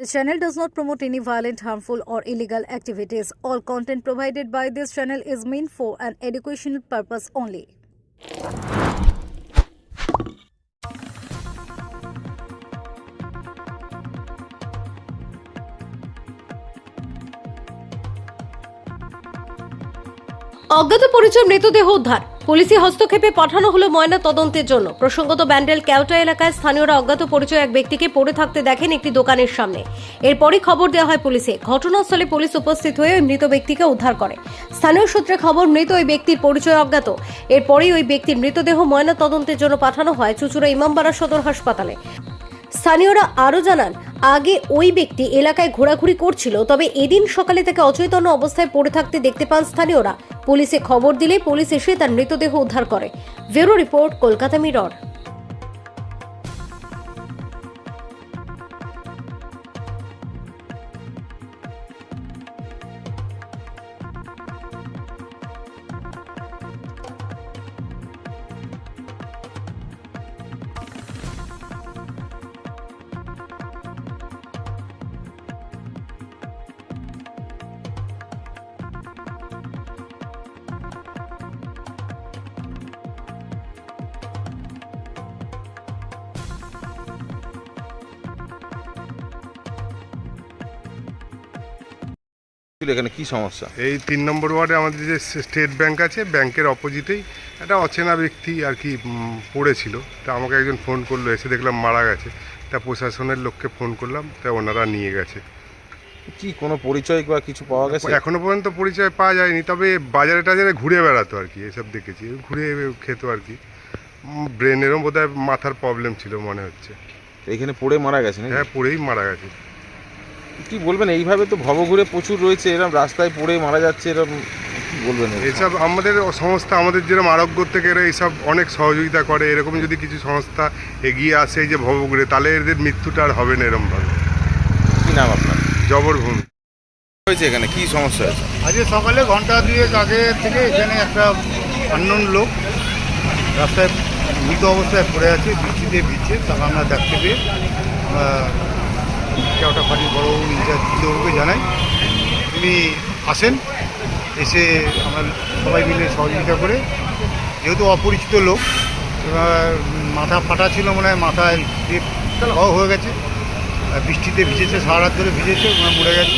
This channel does not promote any violent, harmful, or illegal activities. All content provided by this channel is meant for an educational purpose only. অজ্ঞাত পরিচয় মৃতদেহ উদ্ধার পুলিশি হস্তক্ষেপে পাঠানো হলো ময়না তদন্তের জন্য। প্রসঙ্গত ব্যান্ডেল ক্যাওটা এলাকায় স্থানীয়রা অজ্ঞাত পরিচয় এক ব্যক্তিকে পড়ে থাকতে দেখেন একটি দোকানের সামনে। এরপরই খবর দেওয়া হয় পুলিশে। ঘটনাস্থলে পুলিশ উপস্থিত হয়ে ওই মৃত ব্যক্তিকে উদ্ধার করে। স্থানীয় সূত্রে খবর, মৃত ওই ব্যক্তির পরিচয় অজ্ঞাত। এরপরই ওই ব্যক্তির মৃতদেহ ময়না তদন্তের জন্য পাঠানো হয় চুচুড়া ইমামবাড়া সদর হাসপাতালে। স্থানীয়রা আরও জানান আগে ওই ব্যক্তি এলাকায় ঘোরাঘুরি করছিল, তবে এদিন সকালে তাকে অচৈতন্য অবস্থায় পড়ে থাকতে দেখতে পান স্থানীয়রা। পুলিশে খবর দিলে পুলিশ এসে তার মৃতদেহ উদ্ধার করে। Bureau report, Kolkata Mirror. এখানে কি সমস্যা? এই তিন নম্বর ওয়ার্ডে আমাদের যে স্টেট ব্যাংক আছে ব্যাংকের অপোজিটেই একটা অচেনা ব্যক্তি আর কি পড়েছিল। তা আমাকে একজন ফোন করল এসে দেখলাম মারা গেছে। তা প্রশাসনের লোককে ফোন করলাম তা ওনারা নিয়ে গেছে। কি কোনো পরিচয় বা কিছু পাওয়া গেছে? এখনও পর্যন্ত পরিচয় পাওয়া যায়নি তবে বাজারে টাজারে ঘুরে বেড়াতো আর কি এসব দেখেছি। ঘুরে খেতো আর কি। ব্রেনেরও বোধহয় মাথার প্রবলেম ছিল মনে হচ্ছে। এখানে পড়ে মারা গেছে? হ্যাঁ পড়েই মারা গেছে। কি বলবেন? এইভাবে তো ভবঘুরে প্রচুর রয়েছে এরকম রাস্তায় পড়ে মারা যাচ্ছে এরকম কি বলবেন? এসব আমাদের সংস্থা আমাদের যেরকম আরোগ্য থেকে এরা এইসব অনেক সহযোগিতা করে এরকম যদি কিছু সংস্থা এগিয়ে আসে এই যে ভবঘুরে তাহলে এদের মৃত্যুটা আর হবে না এরমভাবে। কি নাম আপনার? জবরভূমি হয়েছে এখানে কি সমস্যা আছে? আজকে সকালে ঘণ্টা দুয়েক আগে থেকে এখানে একটা আননোন লোক রাস্তায় মৃত অবস্থায় পড়ে আছে বৃষ্টিতে ভিজছে তাকে আমরা দেখতে পেয়ে আমরা কেওটা ফাঁড়ি বড় ইনচার্জ দিলবাবুকে জানাই। তিনি আসেন, এসে আমরা সবাই মিলে সহযোগিতা করে, যেহেতু অপরিচিত লোক, এবার মাথা ফাটা ছিল মনে হয় মাথায় হয়ে গেছে বৃষ্টিতে ভিজেছে, সারা রাত ধরে ভিজেছে, ওনার মরে গেছে।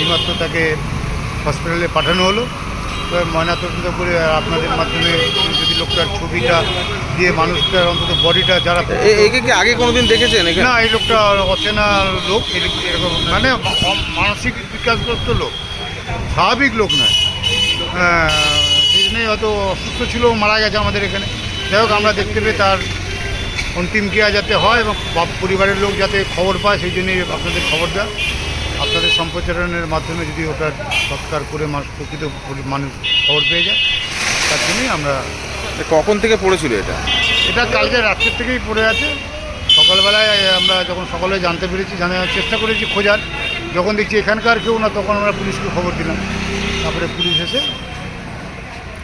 এইমাত্র তাকে হসপিটালে পাঠানো হলো। ময়নাতদন্ত করে আপনাদের মাধ্যমে যদি লোকটার ছবিটা দিয়ে মানুষটার অন্তত বডিটা যারা একে কি আগে কোনোদিন দেখেছেন না এই লোকটা অচেনা লোক এরকম মানে মানসিক বিকাশগ্রস্ত লোক স্বাভাবিক লোক নয়। হ্যাঁ, সেই জন্যই হয়তো অসুস্থ ছিল মারা গেছে আমাদের এখানে। যাই হোক আমরা দেখতে পেয়ে তার অন্তিম ক্রিয়া যাতে হয় এবং পরিবারের লোক যাতে খবর পায় সেই জন্যই আপনাদের খবর দেওয়া আপনাদের সম্প্রচারণের মাধ্যমে যদি ওটা সৎকার করে মানুষ প্রকৃত পরি- মানুষ খবর পেয়ে যায় তার জন্যই আমরা কখন থেকে পড়েছিল এটা? এটা কালকে রাত্রের থেকেই পড়ে আছে। সকালবেলায় আমরা যখন সকালে জানতে পেরেছি জানার চেষ্টা করেছি খোঁজার যখন দেখছি এখানকার কেউ না তখন আমরা পুলিশকে খবর দিলাম। তারপরে পুলিশ এসে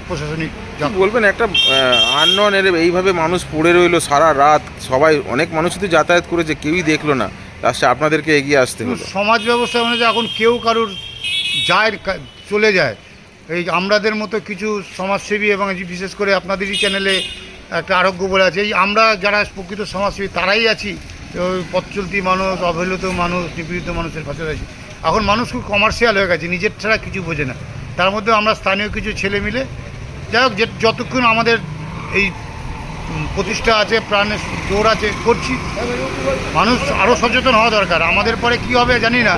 প্রশাসনিক বলবেন একটা আননন এর এইভাবে মানুষ পড়ে রইল সারা রাত। সবাই অনেক মানুষ তো যাতায়াত করেছে কেউই দেখল না। লাস্টে আপনাদেরকে এগিয়ে আসতে হলো। সমাজ ব্যবস্থা অনুযায়ী এখন কেউ কারুর যায় চলে যায় এই আমরাদের মতো কিছু সমাজসেবী এবং বিশেষ করে আপনাদেরই চ্যানেলে একটা আরোগ্য বলে আছে এই আমরা যারা প্রকৃত সমাজসেবী তারাই আছি পথ চলতি মানুষ অবহেলিত মানুষ নিপীড়িত মানুষের পাশে আছি এখন মানুষ খুব কমার্শিয়াল হয়ে গেছে নিজের ছাড়া কিছু বোঝে না। তার মধ্যে আমরা স্থানীয় কিছু ছেলে মিলে যাই হোক যে- যতক্ষণ আমাদের এই প্রতিষ্ঠা আছে প্রাণের জোর আছে করছি। মানুষ আরও সচেতন হওয়া দরকার। আমাদের পরে কি হবে জানি না।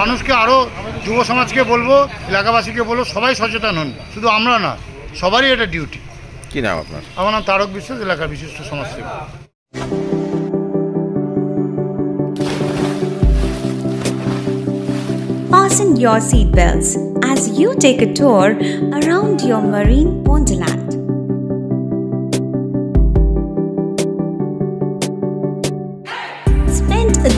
মানুষকে আরও যুব সমাজকে বলব এলাকাবাসীকে বলব সবাই সচেতন হন। শুধু আমরা না সবারই এটা ডিউটি কি নাম আপনার? আমার নাম তারক বিশ্বাস এলাকার বিশিষ্ট সমাজসেবী Fasten your seatbelts as you take a tour around your marine wonderland.